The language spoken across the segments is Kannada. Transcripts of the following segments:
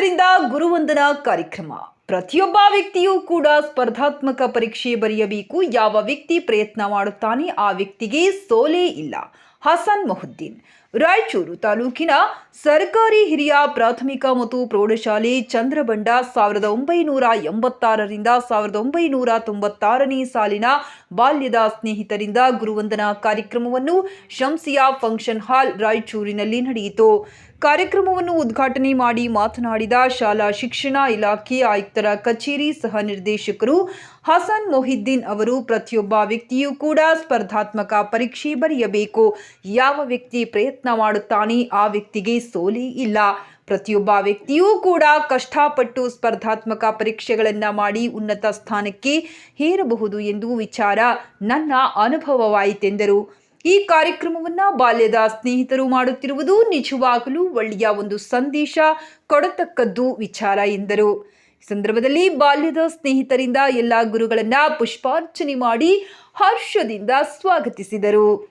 ಹತ್ತರಿಂದ ಗುರುವಂದನಾ ಕಾರ್ಯಕ್ರಮ. ಪ್ರತಿಯೊಬ್ಬ ವ್ಯಕ್ತಿಯೂ ಕೂಡ ಸ್ಪರ್ಧಾತ್ಮಕ ಪರೀಕ್ಷೆ ಬರೆಯಬೇಕು. ಯಾವ ವ್ಯಕ್ತಿ ಪ್ರಯತ್ನ ಮಾಡುತ್ತಾನೆ ಆ ವ್ಯಕ್ತಿಗೆ ಸೋಲೇ ಇಲ್ಲ. ಹಸನ್ ಮೊಹುದ್ದೀನ್, ರಾಯಚೂರು ತಾಲೂಕಿನ ಸರ್ಕಾರಿ ಹಿರಿಯ ಪ್ರಾಥಮಿಕ ಮತ್ತು ಪ್ರೌಢಶಾಲೆ ಚಂದ್ರಬಂಡ ಸಾವಿರದ ಒಂಬೈನೂರ ಎಂಬತ್ತಾರರಿಂದ ಸಾವಿರದ ಒಂಬೈನೂರ ತೊಂಬತ್ತಾರನೇ ಸಾಲಿನ ಬಾಲ್ಯದ ಸ್ನೇಹಿತರಿಂದ ಗುರುವಂದನಾ ಕಾರ್ಯಕ್ರಮವನ್ನು ಶಂಸಿಯಾ ಫಂಕ್ಷನ್ ಹಾಲ್ ರಾಯಚೂರಿನಲ್ಲಿ ನಡೆಯಿತು. ಕಾರ್ಯಕ್ರಮವನ್ನು ಉದ್ಘಾಟನೆ ಮಾಡಿ ಮಾತನಾಡಿದ ಶಾಲಾ ಶಿಕ್ಷಣ ಇಲಾಖೆ ಆಯುಕ್ತರ ಕಚೇರಿ ಸಹ ನಿರ್ದೇಶಕರು ಹಸನ್ ಮೊಹಿದ್ದೀನ್ ಅವರು, ಪ್ರತಿಯೊಬ್ಬ ವ್ಯಕ್ತಿಯೂ ಕೂಡ ಸ್ಪರ್ಧಾತ್ಮಕ ಪರೀಕ್ಷೆ ಬರೆಯಬೇಕು. ಯಾವ ವ್ಯಕ್ತಿ ಪ್ರಯತ್ನ ಮಾಡುತ್ತಾನೆ ಆ ವ್ಯಕ್ತಿಗೆ ಸೋಲಿ ಇಲ್ಲ. ಪ್ರತಿಯೊಬ್ಬ ವ್ಯಕ್ತಿಯೂ ಕೂಡ ಕಷ್ಟಪಟ್ಟು ಸ್ಪರ್ಧಾತ್ಮಕ ಪರೀಕ್ಷೆಗಳನ್ನು ಮಾಡಿ ಉನ್ನತ ಸ್ಥಾನಕ್ಕೆ ಹೇರಬಹುದು ಎಂದು ವಿಚಾರ. ನನ್ನ ಅನುಭವವಾಯಿತೆಂದರು. ಈ ಕಾರ್ಯಕ್ರಮವನ್ನು ಬಾಲ್ಯದ ಸ್ನೇಹಿತರು ಮಾಡುತ್ತಿರುವುದು ನಿಜವಾಗಲೂ ಒಳ್ಳೆಯ ಒಂದು ಸಂದೇಶ, ಕೊಡತಕ್ಕದ್ದು ವಿಚಾರ ಎಂದರು. ಈ ಸಂದರ್ಭದಲ್ಲಿ ಬಾಲ್ಯದ ಸ್ನೇಹಿತರಿಂದ ಎಲ್ಲ ಗುರುಗಳನ್ನ ಪುಷ್ಪಾರ್ಚನೆ ಮಾಡಿ ಹರ್ಷದಿಂದ ಸ್ವಾಗತಿಸಿದರು.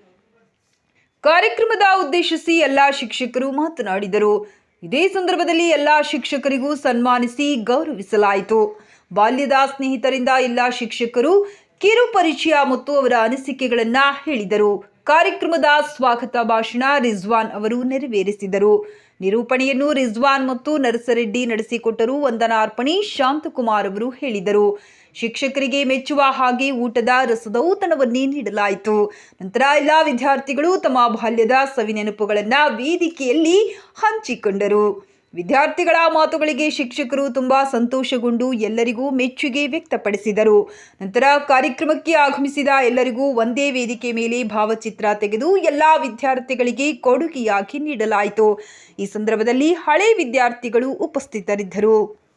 ಕಾರ್ಯಕ್ರಮದ ಉದ್ದೇಶಿಸಿ ಎಲ್ಲ ಶಿಕ್ಷಕರು ಮಾತನಾಡಿದರು. ಇದೇ ಸಂದರ್ಭದಲ್ಲಿ ಎಲ್ಲ ಶಿಕ್ಷಕರಿಗೂ ಸನ್ಮಾನಿಸಿ ಗೌರವಿಸಲಾಯಿತು. ಬಾಲ್ಯದ ಸ್ನೇಹಿತರಿಂದ ಎಲ್ಲ ಶಿಕ್ಷಕರು ಕಿರು ಪರಿಚಯ ಮತ್ತು ಅವರ ಅನಿಸಿಕೆಗಳನ್ನು ಹೇಳಿದರು. ಕಾರ್ಯಕ್ರಮದ ಸ್ವಾಗತ ಭಾಷಣ ರಿಜ್ವಾನ್ ಅವರು ನೆರವೇರಿಸಿದರು. ನಿರೂಪಣೆಯನ್ನು ರಿಜ್ವಾನ್ ಮತ್ತು ನರಸರೆಡ್ಡಿ ನಡೆಸಿಕೊಟ್ಟರು ವಂದನಾರ್ಪಣೆ ಶಾಂತಕುಮಾರ್ ಅವರು ಹೇಳಿದರು. ಶಿಕ್ಷಕರಿಗೆ ಮೆಚ್ಚುವ ಹಾಗೆ ಊಟದ ರಸದೌತಣವನ್ನೇ ನೀಡಲಾಯಿತು. ನಂತರ ಎಲ್ಲ ವಿದ್ಯಾರ್ಥಿಗಳು ತಮ್ಮ ಬಾಲ್ಯದ ಸವಿನೆನಪುಗಳನ್ನು ವೇದಿಕೆಯಲ್ಲಿ ಹಂಚಿಕೊಂಡರು. ವಿದ್ಯಾರ್ಥಿಗಳ ಮಾತುಗಳಿಗೆ ಶಿಕ್ಷಕರು ತುಂಬಾ ಸಂತೋಷಗೊಂಡು ಎಲ್ಲರಿಗೂ ಮೆಚ್ಚುಗೆ ವ್ಯಕ್ತಪಡಿಸಿದರು. ನಂತರ ಕಾರ್ಯಕ್ರಮಕ್ಕೆ ಆಗಮಿಸಿದ ಎಲ್ಲರಿಗೂ ಒಂದೇ ವೇದಿಕೆ ಮೇಲೆ ಭಾವಚಿತ್ರ ತೆಗೆದು ಎಲ್ಲ ವಿದ್ಯಾರ್ಥಿಗಳಿಗೆ ಕೊಡುಗೆಯಾಗಿ ನೀಡಲಾಯಿತು. ಈ ಸಂದರ್ಭದಲ್ಲಿ ಹಳೆ ವಿದ್ಯಾರ್ಥಿಗಳು ಉಪಸ್ಥಿತರಿದ್ದರು.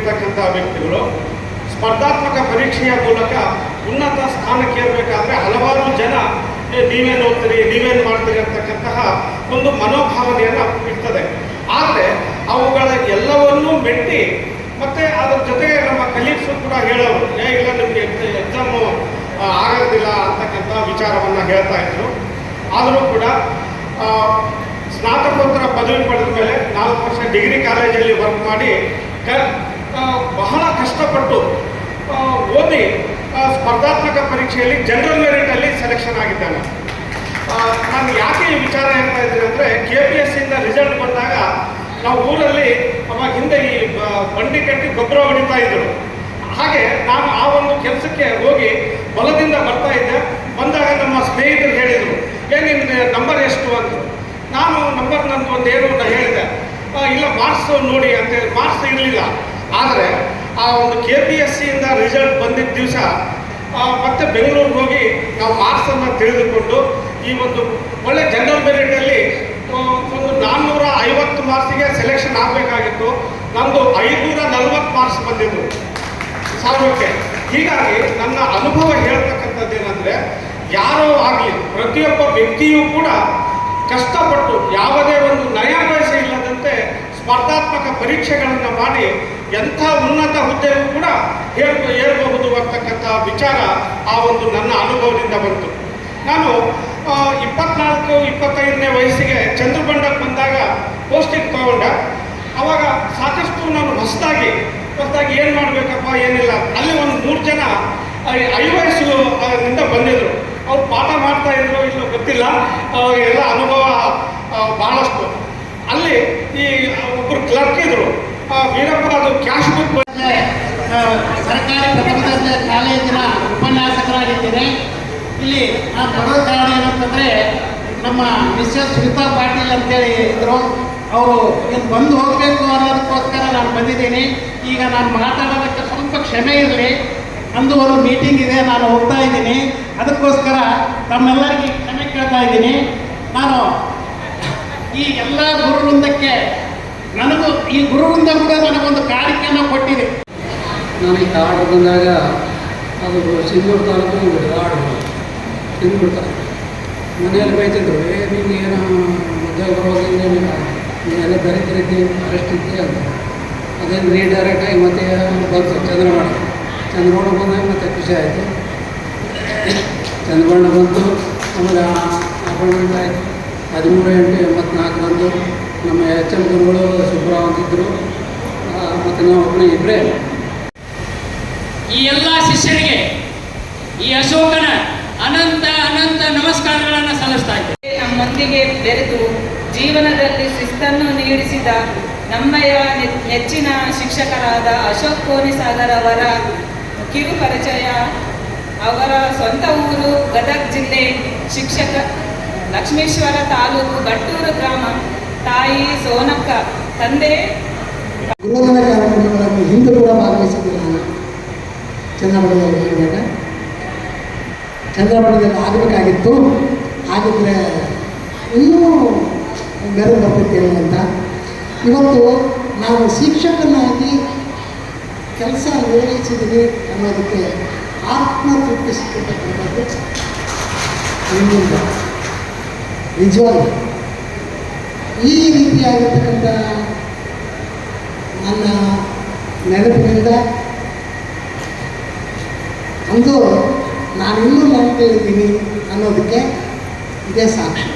ಹುಟ್ಟಿರ್ತಕ್ಕಂಥ ವ್ಯಕ್ತಿಗಳು ಸ್ಪರ್ಧಾತ್ಮಕ ಪರೀಕ್ಷೆಯ ಮೂಲಕ ಉನ್ನತ ಸ್ಥಾನಕ್ಕೆ ಇರಬೇಕಾದ್ರೆ ಹಲವಾರು ಜನ "ಏ, ನೀವೇನು ಓದ್ತೀರಿ ನೀವೇನು ಮಾಡ್ತೀರಿ ಅಂತಕ್ಕಂತಹ ಒಂದು ಮನೋಭಾವನೆಯನ್ನು ಇರ್ತದೆ. ಆದರೆ ಅವುಗಳ ಎಲ್ಲವನ್ನೂ ಮೆಟ್ಟಿ ಮತ್ತೆ ಅದ್ರ ಜೊತೆಗೆ ನಮ್ಮ ಕಲೀಗ್ಸು ಕೂಡ ಹೇಳೋರು ಏ ಇಲ್ಲ ನಿಮಗೆ ಎಕ್ಸಾಮು ಆಗೋದಿಲ್ಲ ಅಂತಕ್ಕಂಥ ವಿಚಾರವನ್ನು ಹೇಳ್ತಾ ಇದ್ರು. ಆದರೂ ಕೂಡ ಸ್ನಾತಕೋತ್ತರ ಪದವಿ ಪಡೆದ ಮೇಲೆ ನಾಲ್ಕು ವರ್ಷ ಡಿಗ್ರಿ ಕಾಲೇಜಲ್ಲಿ ವರ್ಕ್ ಮಾಡಿ ಬಹಳ ಕಷ್ಟಪಟ್ಟು ಓದಿ ಸ್ಪರ್ಧಾತ್ಮಕ ಪರೀಕ್ಷೆಯಲ್ಲಿ ಜನರಲ್ ಮೆರಿಟಲ್ಲಿ ಸೆಲೆಕ್ಷನ್ ಆಗಿದ್ದಾನೆ. ನಾನು ಯಾಕೆ ಈ ವಿಚಾರ ಹೇಳ್ತಾ ಇದ್ದೀನಿ ಅಂದರೆ ಕೆ ಪಿ ಎಸ್ ಇಂದ ರಿಸಲ್ಟ್ ಬಂದಾಗ ನಾವು ಊರಲ್ಲಿ ಅವಾಗ ಹಿಂದೆ ಈ ಬಂಡಿ ಕಟ್ಟಿ ಗೊಬ್ಬರ ಹೊಡಿತಾ ಇದ್ರು. ಹಾಗೆ ನಾನು ಆ ಒಂದು ಕೆಲಸಕ್ಕೆ ಹೋಗಿ ಹೊಲದಿಂದ ಬರ್ತಾ ಇದ್ದೆ. ಬಂದಾಗ ನಮ್ಮ ಸ್ನೇಹಿತರು ಹೇಳಿದರು, ಏ ನಿನ್ನ ನಂಬರ್ ಎಷ್ಟು? ಅಂತ. ನಾನು ನಂಬರ್ ನಂದು ಒಂದು ಏನು ಅಂತ ಹೇಳಿದೆ. ಇಲ್ಲ ಮಾರ್ಕ್ಸ್ ನೋಡಿ ಅಂತೇಳಿ ಮಾರ್ಕ್ಸ್ ಇರಲಿಲ್ಲ. ಆದರೆ ಆ ಒಂದು ಕೆ ಪಿ ಎಸ್ ಸಿಯಿಂದ ರಿಸಲ್ಟ್ ಬಂದಿದ್ದ ದಿವಸ ಮತ್ತೆ ಬೆಂಗಳೂರಿಗೆ ಹೋಗಿ ನಾವು ಮಾರ್ಕ್ಸನ್ನು ತಿಳಿದುಕೊಂಡು ಈ ಒಂದು ಒಳ್ಳೆ ಜನರಲ್ ಮೆರಿಟಲ್ಲಿ ಒಂದು ನಾನ್ನೂರ ಐವತ್ತು ಮಾರ್ಕ್ಸಿಗೆ ಸೆಲೆಕ್ಷನ್ ಆಗಬೇಕಾಗಿತ್ತು. ನಮ್ಮದು ಐನೂರ ನಲ್ವತ್ತು ಮಾರ್ಕ್ಸ್ ಬಂದಿದ್ದು ಸಾವಿರಕ್ಕೆ. ಹೀಗಾಗಿ ನನ್ನ ಅನುಭವ ಹೇಳ್ತಕ್ಕಂಥದ್ದು ಏನಂದರೆ, ಯಾರೋ ಆಗಲಿ, ಪ್ರತಿಯೊಬ್ಬ ವ್ಯಕ್ತಿಯೂ ಕೂಡ ಕಷ್ಟಪಟ್ಟು ಯಾವುದೇ ಒಂದು ನಯ ಪರೀಕ್ಷೆಗಳನ್ನು ಮಾಡಿ ಎಂಥ ಉನ್ನತ ಹುದ್ದೆಗೂ ಕೂಡ ಏರ್ ಏರಬಹುದು ಅಂತಕ್ಕಂಥ ವಿಚಾರ ಆ ಒಂದು ನನ್ನ ಅನುಭವದಿಂದ ಬಂತು. ನಾನು ಇಪ್ಪತ್ನಾಲ್ಕು, ಇಪ್ಪತ್ತೈದನೇ ವಯಸ್ಸಿಗೆ ಚಂದ್ರಬಂಡಕ್ಕೆ ಬಂದಾಗ ಪೋಸ್ಟಿಂಗ್ ತಗೊಂಡ. ಅವಾಗ ಸಾಕಷ್ಟು ನಾನು ಹೊಸದಾಗಿ ಹೊಸದಾಗಿ ಏನು ಮಾಡಬೇಕಪ್ಪ, ಏನಿಲ್ಲ. ಅಲ್ಲಿ ಒಂದು ಮೂರು ಜನ ಐ ವಯಸ್ಸು ನಿಂದ ಬಂದಿದ್ರು. ಅವ್ರು ಪಾಠ ಮಾಡ್ತಾ ಇದ್ರು ಇಲ್ಲೋ ಗೊತ್ತಿಲ್ಲ. ಎಲ್ಲ ಅನುಭವ ಭಾಳಷ್ಟು ಕ್ಲರ್ಕ್ ಆ, ಅದು ಕ್ಯಾಶ್ ಬುಕ್ ಸರ್ಕಾರಿ ಪ್ರಥಮ ದರ್ಜೆ ಕಾಲೇಜಿನ ಉಪನ್ಯಾಸಕರಾಗಿದ್ದೇನೆ ಇಲ್ಲಿ ನಾನು ಬರೋ ಕಾರಣ ಏನಂತಂದ್ರೆ ನಮ್ಮ ಮಿಸ್ಸಸ್ ಸುನಿತಾ ಪಾಟೀಲ್ ಅಂತೇಳಿ ಇದ್ರು. ಅವರು ಏನು ಬಂದು ಹೋಗಬೇಕು ಅನ್ನೋದಕ್ಕೋಸ್ಕರ ನಾನು ಬಂದಿದ್ದೀನಿ. ಈಗ ನಾನು ಮಾತಾಡೋದಕ್ಕೆ ಸ್ವಲ್ಪ ಕ್ಷಮೆ ಇರಲಿ. ಅಂದು ಒಂದು ಮೀಟಿಂಗ್ ಇದೆ ನಾನು ಹೋಗ್ತಾ ಇದ್ದೀನಿ. ಅದಕ್ಕೋಸ್ಕರ ತಮ್ಮೆಲ್ಲರಿಗೆ ಕ್ಷಮೆ ಕೇಳ್ತಾ ಇದ್ದೀನಿ. ನಾನು ಈ ಎಲ್ಲ ಗುರುವೃಂದಕ್ಕೆ ನನಗೂ ಈ ಗುರುವೃಂದ ಕೂಡ ನನಗೊಂದು ಕಾಣಿಕೆಯನ್ನು ಕೊಟ್ಟಿದೆ. ನಾನು ಈ ಕಾರ್ಡ್ ಬಂದಾಗ ಅದು ಸಿಂಗೂರು ತಾಲೂಕು ಕಾರ್ಡ್ ಸಿಂಗೂರು ತಾಲೂಕು. ಮನೆಯಲ್ಲಿ ಬೈತಿದ್ರು, ಏ ನೀವು ಏನು ಉದ್ಯೋಗ ಬರೋದಿಲ್ಲ ನೀನೆಲ್ಲ ಬರೀತಿರಿದ್ದಿ ಅರೆಸ್ಟ್ ಇದ್ದೆ ಅಂತ. ಅದೇನು ರೀಡೈರೆಕ್ಟ್ ಆಗಿ ಮತ್ತೆ ಬಂತು ಚಂದ್ರಬಾಣ ಚಂದ್ರಬಾಣ ಬಂದಾಗ ಮತ್ತೆ ಖುಷಿ ಆಯಿತು. ಚಂದ್ರಬಾಣ ಬಂತು, ಆಮೇಲೆ ಅಪಾಯಿಂಟ್ಮೆಂಟ್ ಆಯಿತು. ಹದಿಮೂರು ಎಂಟು ಎಂಬತ್ನಾಲ್ಕರಂದು ನಮ್ಮ ಎಚ್ ಎಂ ಗುರುಗಳು ಸುಬ್ರಾವ್ ಅಂತಿದ್ದರು ಮತ್ತು ನಾವು ಒಬ್ಬನೇ ಇಬ್ಬರೇ ಈ ಎಲ್ಲ ಶಿಷ್ಯರಿಗೆ ಈ ಅಶೋಕನ ಅನಂತ ಅನಂತ ನಮಸ್ಕಾರಗಳನ್ನು ಸಲ್ಲಿಸ್ತಾ ಇದ್ದೇವೆ ನಮ್ಮೊಂದಿಗೆ ಬೆರೆತು ಜೀವನದಲ್ಲಿ ಶಿಸ್ತನ್ನು ನೀಡಿಸಿದ ನಮ್ಮಯ ನೆಚ್ಚಿನ ಶಿಕ್ಷಕರಾದ ಅಶೋಕ್ ಕೋನಿಸಾಗರ್ ಅವರ ಕಿರು ಪರಿಚಯ ಅವರ ಸ್ವಂತ ಊರು ಗದಗ ಜಿಲ್ಲೆ ಶಿಕ್ಷಕ ಲಕ್ಷ್ಮೇಶ್ವರ ತಾಲೂಕು ಗಟ್ಟೂರು ಗ್ರಾಮ. ತಾಯಿ ಸೋನಕ್ಕ ತಂದೆ ಗುರುವಂದನ ಕಾರ್ಯಕ್ರಮಗಳಲ್ಲಿ ಹಿಂದೆ ಕೂಡ ಭಾಗವಹಿಸಿದ್ದೆ ನಾನು ಚಂದ್ರಬಡದಲ್ಲಿ ಇರುವಾಗ ಆಗಬೇಕಾಗಿತ್ತು. ಆಗಿದ್ರೆ ಇನ್ನೂ ಬೆರೆದು ಬರ್ತಿದ್ದೇನೆ ಅಂತ. ಇವತ್ತು ನಾವು ಶಿಕ್ಷಕನಾಗಿ ಕೆಲಸ ನಿರ್ವಹಿಸಿದ್ದೀನಿ ಅನ್ನೋದಕ್ಕೆ ಆತ್ಮತೃಪ್ತಿ ಸಿಕ್ಕತಕ್ಕಂಥದ್ದು ನಿಮ್ಮಿಂದ. ನಿಜವಾಗಿ. ಈ ರೀತಿಯಾಗಿರ್ತಕ್ಕಂಥ ನನ್ನ ನೆನಪಿನಿಂದ ಅಂದು ನಾನಿನ್ನೂ ಇದ್ದೀನಿ ಅನ್ನೋದಕ್ಕೆ ಇದೇ ಸಾಕ್ಷಿ.